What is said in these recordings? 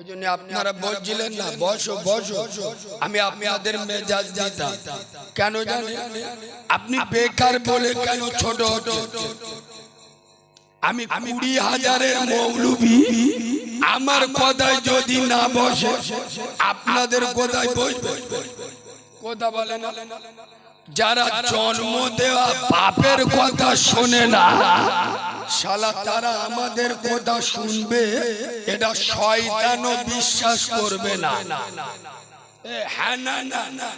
ওই জন্য আপনারা বলছিলেন না বসো বসো আমি আপনাদের মেজাজ দিতাম। কেন জানেন? আপনি বেকার বলে কেন ছোট আমি কুড়ি হাজারের মৌলবি। আমার কথায় যদি না বসে আপনাদের কোথায় বসবে। কথা বলে না। যারা জন্ম দেওয়া বাপের কথা শোনে না শালা, তারা আমাদের কথা শুনবে, এটা শয়তানও বিশ্বাস করবে না। হ্যাঁ না না না।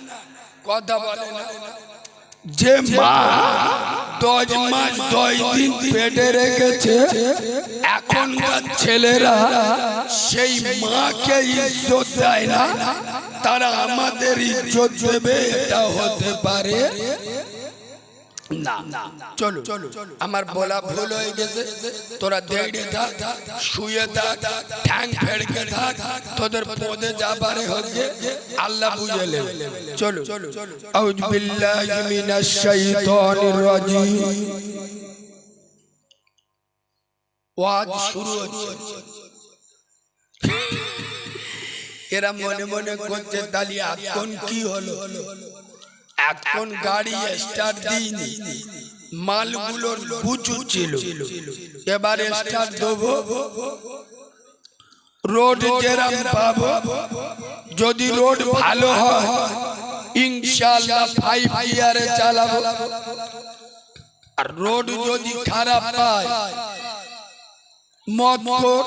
কথা বলে না। যে মা দশ মাস, দশ দিন পেটে রেখেছে, এখনকার ছেলেরা সেই মাকে ইজ্জত দেয় না। তারা আমাদের ইজ্জত দেবে, এটা হতে পারে। না। চলো চলো। আমার ভুল হয়ে গেছে। তোরা শুয়ে ঠ্যাং থাক, তোদের যা পারে হচ্ছে, আল্লাহ শুরু এরা মনে মনে করছে তালি এখন কি হলো? এখন গাড়ি স্টার্ট দিইনি। মালগুলোর বুচু ছিল। এবার স্টার্ট দেবো। রোড যেরাম পাবো যদি রোড ভালো হয় ইনশাআল্লাহ ফাইভ ইয়ারে চালাবো। আর রোড যদি খারাপ পায় গোর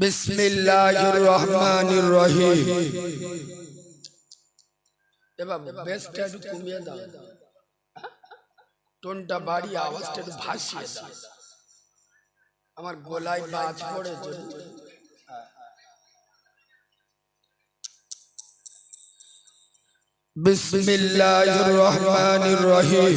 বিসমিল্লাহির রহমানির রহিম। এবার বেসটা একটু কমিয়ে দাও। টোনটা বাড়ি আওয়াজটা একটু ভাসিয়ে দাও। আমার গলায় বাজ পড়েছে বিসমিল্লাহির রহমানির রহিম।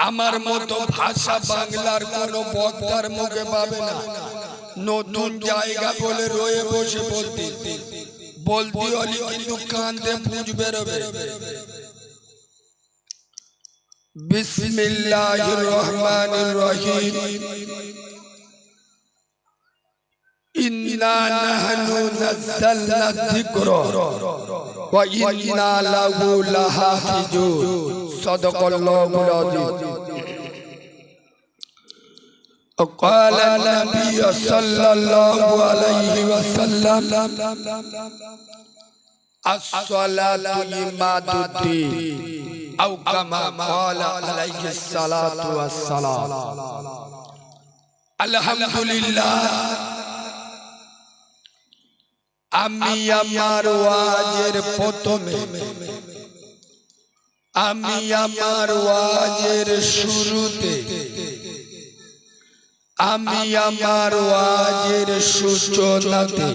আমার মতো ভাষা বাংলার কোন বক্তার মুখে পাবে না। নতুন জায়গা বলে রয়ে বসে বলতে। বলতে অলি কিন্তু কান্দে পুঁজ বেরোবে। বিসমিল্লাহির রহমানির রহিম। ইন্না নাহনু নাযালনা যিকরা। وَإِنَّا لَهُ لَحَافِظُونَ صدق الله العظيم وقال النبي صلى الله عليه وسلم الصلاة إماد الدين أو كما قال عليه الصلاة والسلام الحمد لله আমি আমার ওয়াজের প্রথমে আমি আমার ওয়াজের শুরুতে আমি আমার ওয়াজের সূচনাতে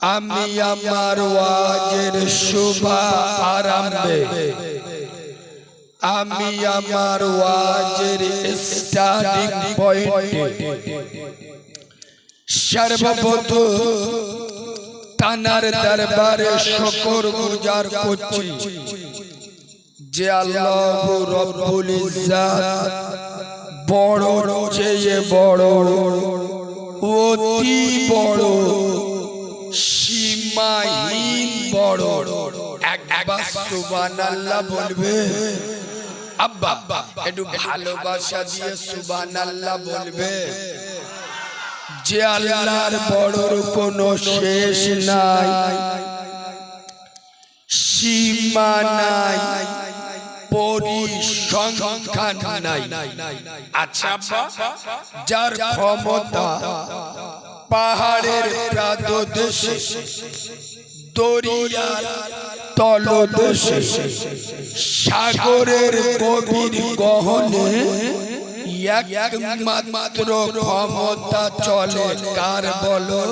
আমি আমার ওয়াজের শুভ আরম্ভে আমি আমার ওয়াজের স্টার্টিং পয়েন্টে সর্বপ্রথম তানার দরবারে শকর গুজার করছি যে আল্লাহ রব্বুল ইজ্জাত বড় চেয়ে বড় অতি বড়, সীমাহীন বড়। একবার সুবহানাল্লাহ বলবে, আব্বা, একটু ভালোবাসা দিয়ে সুবহানাল্লাহ বলবে। যে আল্লাহর বড়র কোনো শেষ নাই সীমা নাই পরিসংখ্যান নাই। আচ্ছা যার ক্ষমতা পাহাড়ের প্রাদদেশে দরিয়ার তলদেশে সাগরের গভীর গহনে একমাত্র ক্ষমতা চলে, কার বলো?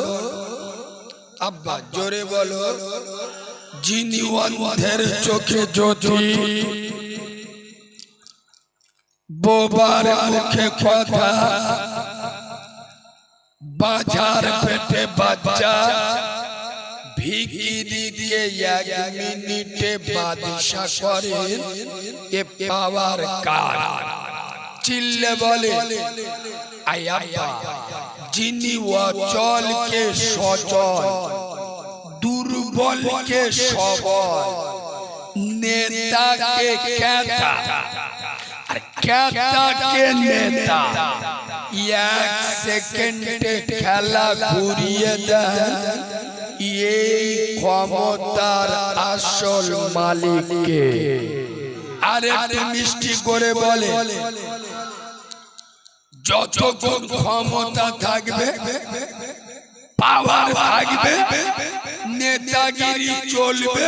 আব্বা, জোরে বলো। যিনি অন্ধের চোখে জ্যোতি, বোবার মুখে কথা, বাজার পেটে বাচ্চা, ভিকিরিকে এক মিনিটে বাদশা করেন, এ পাওয়ার কার? চিল্লে বলে আই আব্বা, যিনি অচলকে সচল, দুর্বলকে সবল, নেতাকে ক্যাতা আর ক্যাতাকে নেতা, এক সেকেন্ডে খেলা ঘুরিয়ে দেন, এই ক্ষমতার আসল মালিককে। আর একটু মিষ্টি করে বলে যতক্ষণ ক্ষমতা থাকবে পাওয়ার থাকবে নেতাগিরি চলবে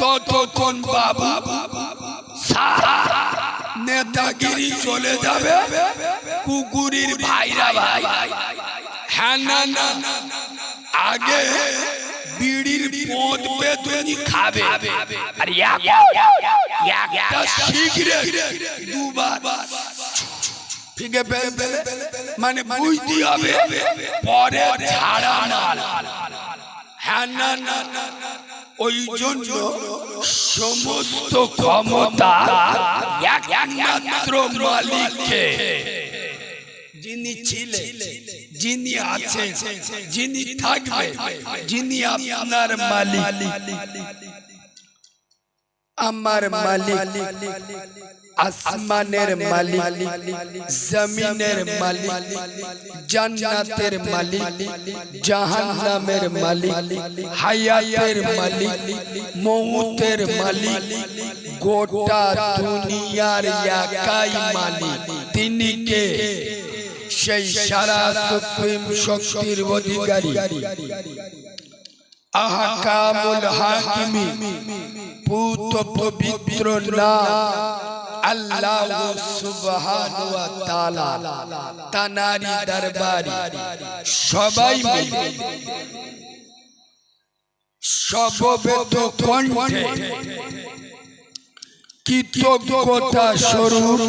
ততক্ষণ বাবু সারা নেতাগিরি চলে যাবে কুকুরির ভাইরা ভাই হ্যাঁ না না আগে বিড়ির পথ বেতনি খাবে আর একটা সিগারেট দুবার ফিকে ফেলে মানে বুঝতে হবে, পরে ছাড়া মাল। হ্যাঁ না না। ওই জন্য সমস্ত ক্ষমতা একমাত্র মালিককে। যিনি ছিলেন, যিনি আছেন, যিনি থাকবে যিনি আপনার মালিক। আমার মালিক আসমানের মালিক জমিনের মালিক জান্নাতের মালিক জাহান্নামের মালিক হায়াতের মালিক মৌতের মালিক গোটা দুনিয়ার একাই মালিক। তিনি কে? সেই সারা সুপ্রিম শক্তির অধিকারী। আহকামুল হাকিমি, পুত পবিত্র নাম আল্লাহ সুবহান ওয়া তাআলা তানারি দরবারি সবাই মিলে সববেত কণ্ঠে কৃতজ্ঞতা স্বরূপ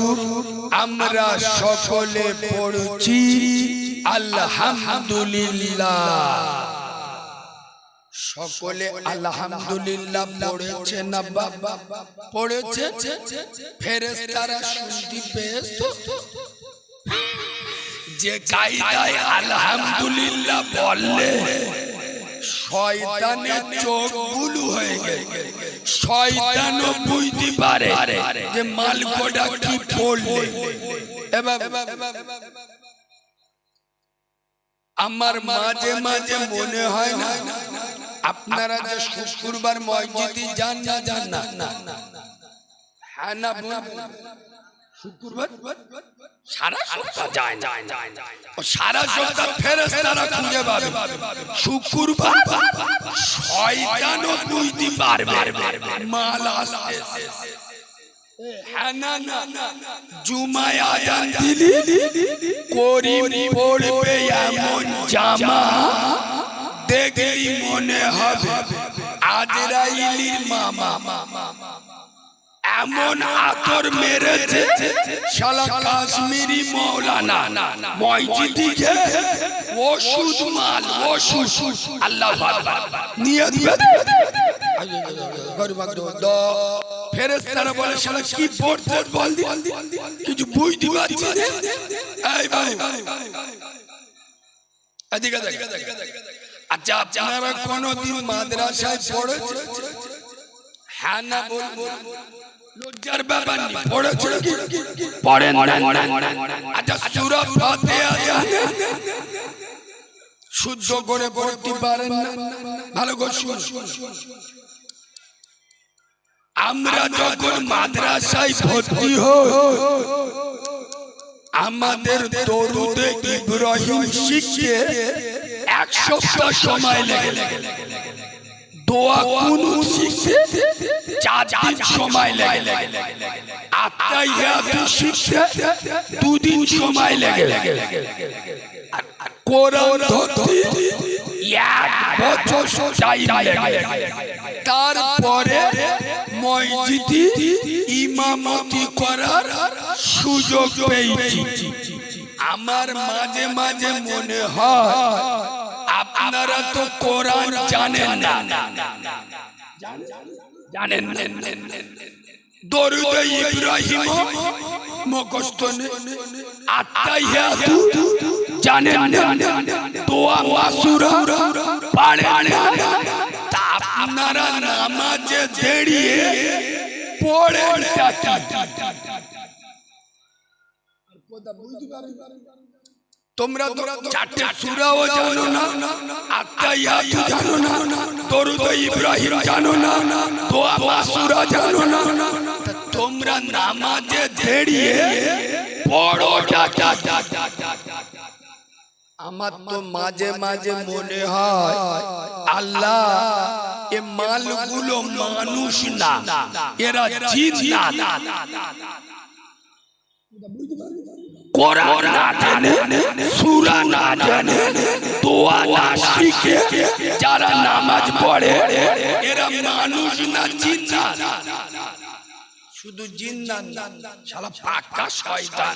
আমরা সকলে পড়ছি, আলহামদুলিল্লাহ। সকলে আলহামদুলিল্লাহ পড়েছে না বাবা? পড়েছে? ফেরেশতারা শুনতে পেয়েছে? যে কায়দায় আলহামদুলিল্লাহ বললে শয়তানের চোখ বুলু হয়ে গেছে শয়তানও বুঝতে পারে যে মালকোটা কি পড়লে। এবার। আমার মাঝে মাঝে মনে হয় না আপনারা যে শুক্রবার মসজিদে যান না যান না। হ্যাঁ না শুক্রবার? সারা সপ্তাহ যায় সারা সপ্তাহ ফেরেশতারা খুঁজে পাবে। শুক্রবার শয়তানও বুঝতে মাল আসতে হ্যাঁ জুমায় দিলি, করিম পড়বে এমন জামা। দেখলি মনে হবে আজরাইলির মামা। এমন আতর মেরেছে শালা কাশ্মীরি মৌলানা। মসজিদিকে ওষুধ মাল, ওষুধ। আল্লাহ নিয়ে দিবে ফেরেস্তারা এদিকে আচ্ছা আপনারা কোনদিন মাদ্রাসায় পড়েছে হ্যাঁ না বলব। লজ্জার ব্যাপার নেই পড়েছে কি? পড়েন আচ্ছা সূরা ফাতিহা জানেন? শুদ্ধ করে পড়তে পারেন না? ভালো করে শুনুন। আমরা যখন মাদ্রাসায় ভর্তি হই আমাদের দরুদে ইব্রাহিম শিখতে এক সপ্তাহ সময় লেগে দোয়া কুনুত শিখতে চার দিন সময় লেগে শিখতে দুদিন সময় লেগে আর কোরআন ধরতে এক বছর টাইম লেগে তারপরে মসজিদে ইমামতি করার সুযোগ পেয়েছি। আমার মাঝে মাঝে মনে হয় আপনারা তো কোরআন জানেন। না জানেন। দরুদ ইব্রাহিম মুখস্থ নেই আত্মাইয়াতু জানেন। দোয়া মাসুরা পাড়ে তা আপনারা নামাজে দাঁড়িয়ে পড়েন। তোমরা তো চারটে সূরাও জানো না আত্মাইয়াতু জানো না দরুদ ইব্রাহিম জানো না দোয়া মাসুরা জানো না। তোমরা নামাজে দাঁড়িয়ে পড়ো টাটা আমার তো মাঝে মাঝে মনে হয় আল্লাহ এ মালগুলো মানুষ না এরা জিন না। কোরআন না জানে, সূরা না জানে, দোয়া না শিখে যারা নামাজ পড়ে, এরা মানুষ না জিন না শুধু জিন্দান শালা পাক্কা শয়তান।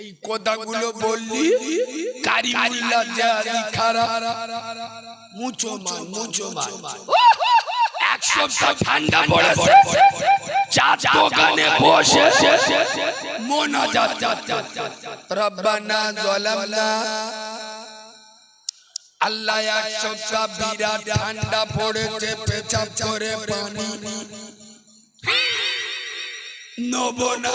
এই কথাগুলো বললি, কারিমুল্লাহ জাদি খারাপ। মুচো মান মুচো মান এক সপ্তাহ ঠান্ডা পড়েছে চা দোকানে বসে মোনাজাত। রব্বানা জালামনা আল্লাহ এক সপ্তাহ বিরাট ঠান্ডা পড়েছে পেছাপ করে পানি। নব না।